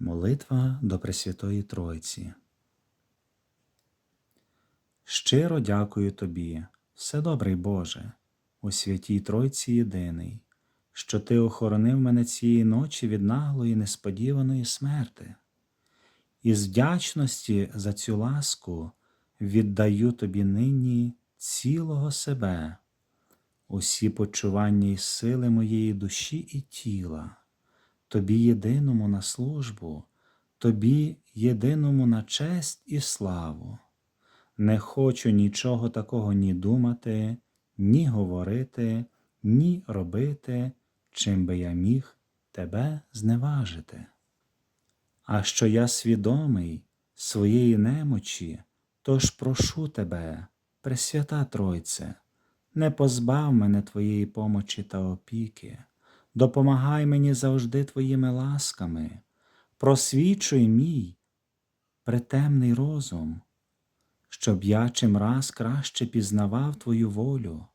Молитва до Пресвятої Тройці. Щиро дякую Тобі, Вседобрий Боже, у святій Тройці єдиний, що Ти охоронив мене цієї ночі від наглої несподіваної смерти. Із вдячності за цю ласку віддаю Тобі нині цілого себе, усі почування і сили моєї душі і тіла. Тобі єдиному на службу, Тобі єдиному на честь і славу. Не хочу нічого такого ні думати, ні говорити, ні робити, чим би я міг тебе зневажити. А що я свідомий своєї немочі, тож прошу тебе, Пресвята Тройце, не позбав мене Твоєї помочі та опіки, допомагай мені завжди Твоїми ласками, просвічуй мій притемний розум, щоб я чим раз краще пізнавав Твою волю,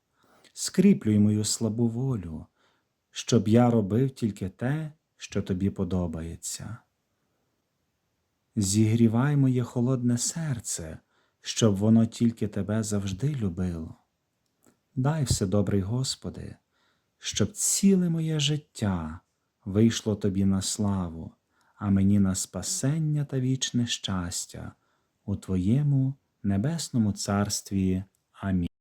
скріплюй мою слабу волю, щоб я робив тільки те, що тобі подобається. Зігрівай моє холодне серце, щоб воно тільки тебе завжди любило. Дай все добрий Господи, щоб ціле моє життя вийшло тобі на славу, а мені на спасення та вічне щастя у Твоєму небесному царстві. Амінь.